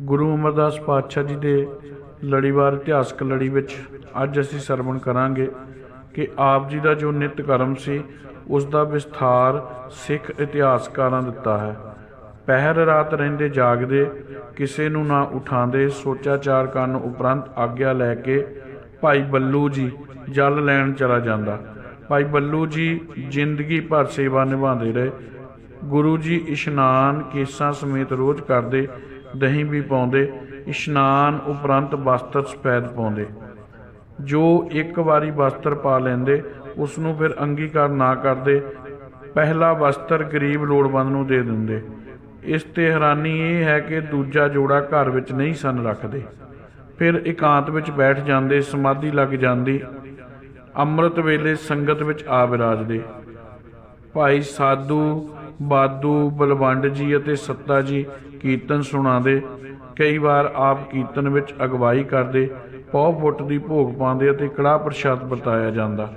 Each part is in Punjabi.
ਗੁਰੂ ਅਮਰਦਾਸ ਪਾਤਸ਼ਾਹ ਜੀ ਦੇ ਲੜੀਵਾਰ ਇਤਿਹਾਸਕ ਲੜੀ ਵਿੱਚ ਅੱਜ ਅਸੀਂ ਸਰਵਣ ਕਰਾਂਗੇ ਕਿ ਆਪ ਜੀ ਦਾ ਜੋ ਨਿਤ ਕਰਮ ਸੀ, ਉਸ ਦਾ ਵਿਸਥਾਰ ਸਿੱਖ ਇਤਿਹਾਸਕਾਰਾਂ ਦਿੱਤਾ ਹੈ। ਪਹਿਰ ਰਾਤ ਰਹਿੰਦੇ ਜਾਗਦੇ, ਕਿਸੇ ਨੂੰ ਨਾ ਉਠਾਉਂਦੇ, ਸੋਚਾਚਾਰ ਕਰਨ ਉਪਰੰਤ ਆਗਿਆ ਲੈ ਕੇ ਭਾਈ ਬੱਲੂ ਜੀ ਜਲ ਲੈਣ ਚਲਾ ਜਾਂਦਾ। ਭਾਈ ਬੱਲੂ ਜੀ ਜ਼ਿੰਦਗੀ ਭਰ ਸੇਵਾ ਨਿਭਾਉਂਦੇ ਰਹੇ। ਗੁਰੂ ਜੀ ਇਸ਼ਨਾਨ ਕੇਸਾਂ ਸਮੇਤ ਰੋਜ਼ ਕਰਦੇ ਦਹੀਂ ਵੀ ਪਾਉਂਦੇ, ਇਸ਼ਨਾਨ ਉਪਰੰਤ ਵਸਤਰ ਸਫੈਦ ਪਾਉਂਦੇ। ਜੋ ਇੱਕ ਵਾਰੀ ਵਸਤਰ ਪਾ ਲੈਂਦੇ ਉਸ ਨੂੰ ਫਿਰ ਅੰਗੀਕਾਰ ਨਾ ਕਰਦੇ, ਪਹਿਲਾ ਵਸਤਰ ਗਰੀਬ ਲੋੜਵੰਦ ਨੂੰ ਦੇ ਦਿੰਦੇ। ਇਸ ਤੇ ਹੈਰਾਨੀ ਇਹ ਹੈ ਕਿ ਦੂਜਾ ਜੋੜਾ ਘਰ ਵਿੱਚ ਨਹੀਂ ਸਨ ਰੱਖਦੇ। ਫਿਰ ਇਕਾਂਤ ਵਿੱਚ ਬੈਠ ਜਾਂਦੇ, ਸਮਾਧੀ ਲੱਗ ਜਾਂਦੀ। ਅੰਮ੍ਰਿਤ ਵੇਲੇ ਸੰਗਤ ਵਿੱਚ ਆ ਵਿਰਾਜਦੇ ਭਾਈ ਸਾਧੂ, ਬਾਦੂ, ਬਲਵੰਡ ਜੀ ਅਤੇ ਸੱਤਾ ਜੀ ਕੀਰਤਨ ਸੁਣਾਉਂਦੇ, ਕਈ ਵਾਰ ਆਪ ਕੀਰਤਨ ਵਿੱਚ ਅਗਵਾਈ ਕਰਦੇ ਪੌ ਫੁੱਟ ਦੀ ਭੋਗ ਪਾਉਂਦੇ ਅਤੇ ਕੜਾਹ ਪ੍ਰਸ਼ਾਦ ਵਰਤਾਇਆ ਜਾਂਦਾ।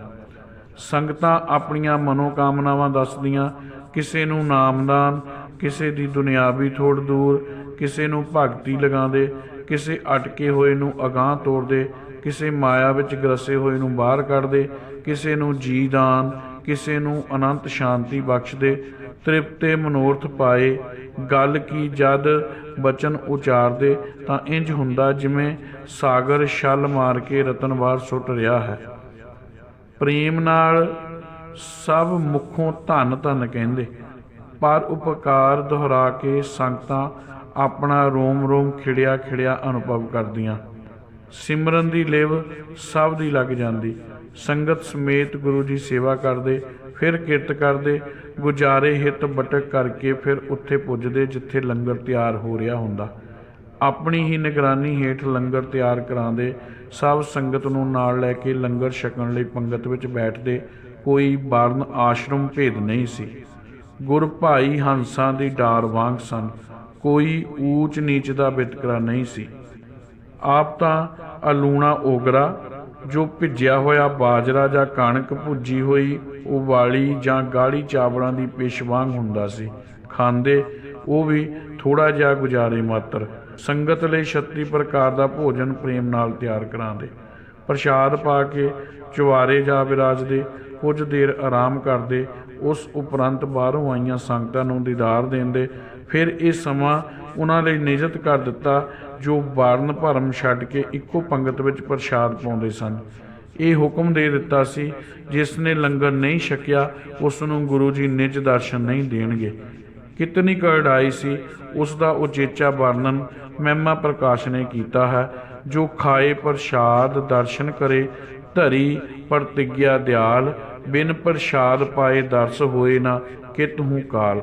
ਸੰਗਤਾਂ ਆਪਣੀਆਂ ਮਨੋਕਾਮਨਾਵਾਂ ਦੱਸਦੀਆਂ, ਕਿਸੇ ਨੂੰ ਨਾਮਦਾਨ, ਕਿਸੇ ਦੀ ਦੁਨਿਆਵੀ ਥੋੜ ਦੂਰ, ਕਿਸੇ ਨੂੰ ਭਗਤੀ ਲਗਾਉਂਦੇ, ਕਿਸੇ ਅਟਕੇ ਹੋਏ ਨੂੰ ਅਗਾਹ ਤੋੜਦੇ ਕਿਸੇ ਮਾਇਆ ਵਿੱਚ ਗਰਸੇ ਹੋਏ ਨੂੰ ਬਾਹਰ ਕੱਢਦੇ, ਕਿਸੇ ਨੂੰ ਜੀ ਦਾਨ ਕਿਸੇ ਨੂੰ ਅਨੰਤ ਸ਼ਾਂਤੀ ਬਖਸ਼ ਦੇ ਤ੍ਰਿਪਤੇ ਮਨੋਰਥ ਪਾਏ। ਗੱਲ ਕੀ ਜਦ ਬਚਨ ਉਚਾਰਦੇ, ਤਾਂ ਇੰਜ ਹੁੰਦਾ ਜਿਵੇਂ ਸਾਗਰ ਛਲ ਮਾਰ ਕੇ ਰਤਨਵਾਰ ਸੁੱਟ ਰਿਹਾ ਹੈ। ਪ੍ਰੇਮ ਨਾਲ ਸਭ ਮੁਖੋਂ ਧੰਨ ਧੰਨ ਕਹਿੰਦੇ, ਪਰ ਉਪਕਾਰ ਦੁਹਰਾ ਕੇ ਸੰਗਤਾਂ ਆਪਣਾ ਰੋਮ ਰੋਮ ਖਿੜਿਆ ਖਿੜਿਆ ਅਨੁਭਵ ਕਰਦੀਆਂ। ਸਿਮਰਨ ਦੀ ਲੇਵ ਸਭ ਦੀ ਲੱਗ ਜਾਂਦੀ। ਸੰਗਤ ਸਮੇਤ ਗੁਰੂ ਜੀ ਸੇਵਾ ਕਰਦੇ, ਫਿਰ ਕਿਰਤ ਕਰਦੇ, ਗੁਜਾਰੇ ਹਿੱਤ ਬਟਕ ਕਰਕੇ ਫਿਰ ਉੱਥੇ ਪੁੱਜਦੇ ਜਿੱਥੇ ਲੰਗਰ ਤਿਆਰ ਹੋ ਰਿਹਾ ਹੁੰਦਾ। ਆਪਣੀ ਹੀ ਨਿਗਰਾਨੀ ਹੇਠ ਲੰਗਰ ਤਿਆਰ ਕਰਾਉਂਦੇ, ਸਭ ਸੰਗਤ ਨੂੰ ਨਾਲ ਲੈ ਕੇ ਲੰਗਰ ਛਕਣ ਲਈ ਪੰਗਤ ਵਿੱਚ ਬੈਠਦੇ, ਕੋਈ ਬਾਰਨ ਆਸ਼ਰਮ ਭੇਦ ਨਹੀਂ ਸੀ। ਗੁਰ ਭਾਈ ਹੰਸਾਂ ਦੀ ਡਾਰ ਵਾਂਗ ਸਨ, ਕੋਈ ਊਚ ਨੀਚ ਦਾ ਵਿਤਕਰਾ ਨਹੀਂ ਸੀ। ਆਪ ਤਾਂ ਅਲੂਣਾ ਓਗਰਾ, ਜੋ ਭਿੱਜਿਆ ਹੋਇਆ ਬਾਜਰਾ ਜਾਂ ਕਣਕ ਭੁੱਜੀ ਹੋਈ ਉਬਾਲੀ ਜਾਂ ਗਾੜੀ ਚਾਵਲਾਂ ਦੀ ਪਿਸ਼ ਵਾਂਗ ਹੁੰਦਾ ਸੀ। ਖਾਂਦੇ, ਉਹ ਵੀ ਥੋੜਾ ਜਿਹਾ ਗੁਜ਼ਾਰੇ ਮਾਤਰ। ਸੰਗਤ ਲਈ 36 ਪ੍ਰਕਾਰ ਦਾ ਭੋਜਨ ਪ੍ਰੇਮ ਨਾਲ ਤਿਆਰ ਕਰਾਉਂਦੇ ਪ੍ਰਸ਼ਾਦ ਪਾ ਕੇ ਚੁਵਾਰੇ ਜਾ ਵਿਰਾਜਦੇ ਕੁਝ ਦੇਰ ਆਰਾਮ ਕਰਦੇ, ਉਸ ਉਪਰੰਤ ਬਾਹਰੋਂ ਆਈਆਂ ਸੰਗਤਾਂ ਨੂੰ ਦੀਦਾਰ ਦੇਂਦੇ ਫਿਰ ਇਹ ਸਮਾਂ ਉਹਨਾਂ ਲਈ ਨਿਯਤ ਕਰ ਦਿੱਤਾ, ਜੋ ਵਾਰਨ ਭਰਮ ਛੱਡ ਕੇ ਇੱਕੋ ਪੰਗਤ ਵਿੱਚ ਪ੍ਰਸ਼ਾਦ ਪਾਉਂਦੇ ਸਨ। ਇਹ ਹੁਕਮ ਦੇ ਦਿੱਤਾ ਸੀ, ਜਿਸ ਨੇ ਲੰਗਰ ਨਹੀਂ ਛਕਿਆ, ਉਸ ਨੂੰ ਗੁਰੂ ਜੀ ਨਿਜ ਦਰਸ਼ਨ ਨਹੀਂ ਦੇਣਗੇ। ਕਿਤਨੀ ਕੜਾਈ ਸੀ, ਉਸ ਦਾ ਉਚੇਚਾ ਵਰਣਨ ਮਹਿਮਾ ਪ੍ਰਕਾਸ਼ ਨੇ ਕੀਤਾ ਹੈ, ਜੋ ਖਾਏ ਪ੍ਰਸ਼ਾਦ ਦਰਸ਼ਨ ਕਰੇ, ਧਰੀ ਪ੍ਰਤਿਗਿਆ ਦਿਆਲ, ਬਿਨ ਪ੍ਰਸ਼ਾਦ ਪਾਏ ਦਰਸ ਹੋਏ ਨਾ ਕਿਤ ਹੂੰ ਕਾਲ।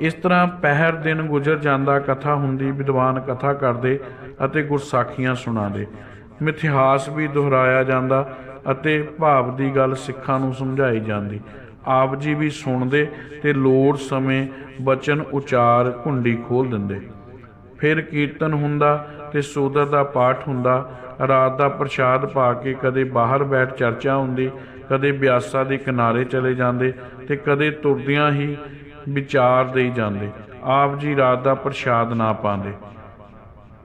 ਇਸ ਤਰ੍ਹਾਂ ਪਹਿਰ ਦਿਨ ਗੁਜ਼ਰ ਜਾਂਦਾ, ਕਥਾ ਹੁੰਦੀ, ਵਿਦਵਾਨ ਕਥਾ ਕਰਦੇ ਅਤੇ ਗੁਰਸਾਖੀਆਂ ਸੁਣਾਉਂਦੇ। ਮਿਥਿਹਾਸ ਵੀ ਦੁਹਰਾਇਆ ਜਾਂਦਾ ਅਤੇ ਭਾਵ ਦੀ ਗੱਲ ਸਿੱਖਾਂ ਨੂੰ ਸਮਝਾਈ ਜਾਂਦੀ। ਆਪ ਜੀ ਵੀ ਸੁਣਦੇ ਤੇ ਲੋੜ ਸਮੇਂ ਬਚਨ ਉਚਾਰ ਕੁੰਡੀ ਖੋਲ ਦਿੰਦੇ। ਫਿਰ ਕੀਰਤਨ ਹੁੰਦਾ ਤੇ ਸੋਦਰ ਦਾ ਪਾਠ ਹੁੰਦਾ। ਰਾਤ ਦਾ ਪ੍ਰਸ਼ਾਦ ਪਾ ਕੇ ਕਦੇ ਬਾਹਰ ਬੈਠ ਚਰਚਾ ਹੁੰਦੀ, ਕਦੇ ਬਿਆਸਾ ਦੇ ਕਿਨਾਰੇ ਚਲੇ ਜਾਂਦੇ ਤੇ ਕਦੇ ਤੁਰਦਿਆਂ ਹੀ ਵਿਚਾਰ ਦੇਈ ਜਾਂਦੇ, ਆਪ ਜੀ ਰਾਤ ਦਾ ਪ੍ਰਸ਼ਾਦ ਨਾ ਪਾਉਂਦੇ।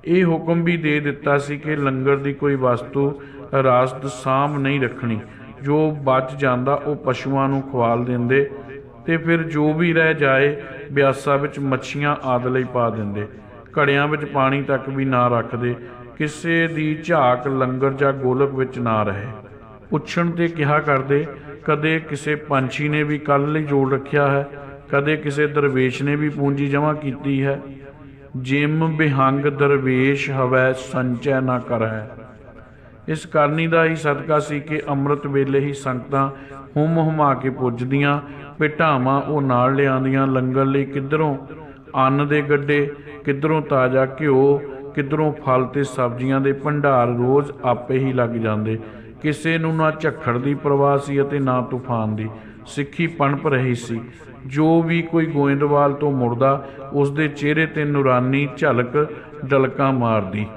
ਇਹ ਹੁਕਮ ਵੀ ਦੇ ਦਿੱਤਾ ਸੀ ਕਿ ਲੰਗਰ ਦੀ ਕੋਈ ਵਸਤੂ ਰਾਸਤ ਸਾਮ ਨਹੀਂ ਰੱਖਣੀ। ਜੋ ਬਚ ਜਾਂਦਾ ਉਹ ਪਸ਼ੂਆਂ ਨੂੰ ਖਵਾਲ ਦਿੰਦੇ ਤੇ ਫਿਰ ਜੋ ਵੀ ਰਹਿ ਜਾਏ, ਬਿਆਸਾ ਵਿੱਚ ਮੱਛੀਆਂ ਆਦ ਲਈ ਪਾ ਦਿੰਦੇ। ਘੜਿਆਂ ਵਿੱਚ ਪਾਣੀ ਤੱਕ ਵੀ ਨਾ ਰੱਖਦੇ। ਕਿਸੇ ਦੀ ਝਾਕ ਲੰਗਰ ਜਾਂ ਗੋਲਕ ਵਿੱਚ ਨਾ ਰਹੇ। ਪੁੱਛਣ ਤੇ ਕਿਹਾ ਕਰਦੇ, ਕਦੇ ਕਿਸੇ ਪੰਛੀ ਨੇ ਵੀ ਕੱਲ ਲਈ ਜੋੜ ਰੱਖਿਆ ਹੈ? ਕਦੇ ਕਿਸੇ ਦਰਵੇਸ਼ ਨੇ ਵੀ ਪੂੰਜੀ ਜਮ੍ਹਾਂ ਕੀਤੀ ਹੈ। ਜਿਮ ਬਿਹੰਗ ਦਰਵੇਸ਼ ਹਵੈ, ਸੰਚੈ ਨਾ ਕਰੈ ਇਸ ਕਰਨੀ ਦਾ ਹੀ ਸਦਕਾ ਸੀ ਕਿ ਅੰਮ੍ਰਿਤ ਵੇਲੇ ਹੀ ਸੰਗਤਾਂ ਹੁਮ ਹੁਮਾ ਕੇ ਪੁੱਜਦੀਆਂ ਪਿਟਾਵਾਂ ਉਹ ਨਾਲ ਲਿਆਂਦੀਆਂ, ਲੰਗਰ ਲਈ ਕਿੱਧਰੋਂ ਅੰਨ ਦੇ ਗੱਡੇ, ਕਿੱਧਰੋਂ ਤਾਜ਼ਾ ਘਿਓ, ਕਿੱਧਰੋਂ ਫਲ ਤੇ ਸਬਜ਼ੀਆਂ ਦੇ ਭੰਡਾਰ ਰੋਜ਼ ਆਪੇ ਹੀ ਲੱਗ ਜਾਂਦੇ। ਕਿਸੇ ਨੂੰ ਨਾ ਝੱਖੜ ਦੀ ਪਰਵਾਹ ਸੀ ਅਤੇ ਨਾ ਤੂਫਾਨ ਦੀ। ਸਿੱਖੀ ਪਣਪ ਰਹੀ ਸੀ। ਜੋ ਵੀ ਕੋਈ ਗੋਇੰਦਵਾਲ ਤੋਂ ਮੁੜਦਾ ਉਸ ਦੇ ਚਿਹਰੇ ਤੇ ਨੂਰਾਨੀ ਝਲਕ ਡਲਕਾਂ ਮਾਰਦੀ।